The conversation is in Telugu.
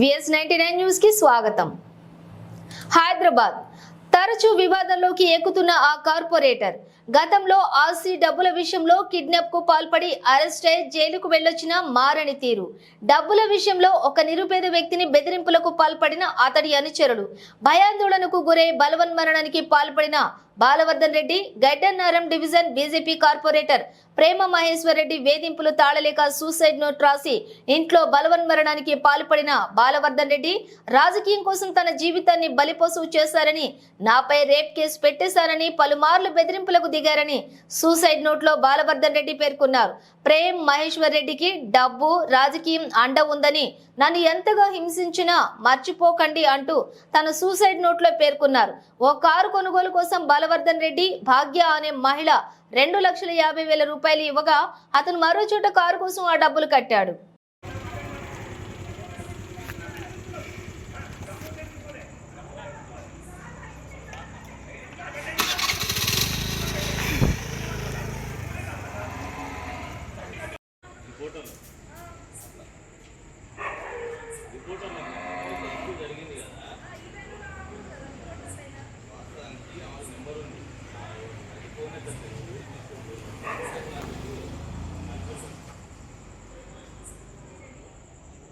విఎస్ నైన్టీ నైన్ న్యూస్కి స్వాగతం. హైదరాబాద్. తరచూ వివాదంలోకి ఎక్కుతున్న ఆ కార్పొరేటర్ గతంలో ఆస్తి డబ్బుల విషయంలో కిడ్నాప్కు పాల్పడి అరెస్ట్ అయి జైలుకు వెళ్ళొచ్చిన మారని తీరు. డబ్బుల విషయంలో ఒక నిరుపేద వ్యక్తిని బెదిరింపులకు పాల్పడిన అతడి అనుచరులు భయాందోళనకు గురై బలవన్మరణానికి పాల్పడిన Balavardhan Reddy Gaddannaram division BJP corporator Prema Maheshwar Reddy వేధింపులు తాళలేక సూసైడ్ నోట్ రాసి ఇంట్లో బలవన్మరణానికి పాల్పడిన బాలవర్ధన్ రెడ్డి రాజకీయం కోసం తన జీవితాన్ని బలిపశువు చేశారని నాపై రేప్ కేసు పెట్టేశారని పలుమార్లు బెదిరింపులకు దిగారని సూసైడ్ నోట్లో బాలవర్ధన్ రెడ్డి పేర్కొన్నారు. ప్రేమ్ మహేశ్వర్ రెడ్డికి డబ్బు రాజకీయం అండ ఉందని నన్ను ఎంతగా హింసించినా మర్చిపోకండి అంటూ తన సూసైడ్ నోట్లో పేర్కొన్నారు. ఓ కారు కొనుగోలు కోసం బలవర్ధన్ రెడ్డి భాగ్య అనే మహిళ రెండు లక్షల యాభై వేల రూపాయలు ఇవ్వగా అతను మరో చోట కారు కోసం ఆ డబ్బులు కట్టాడు.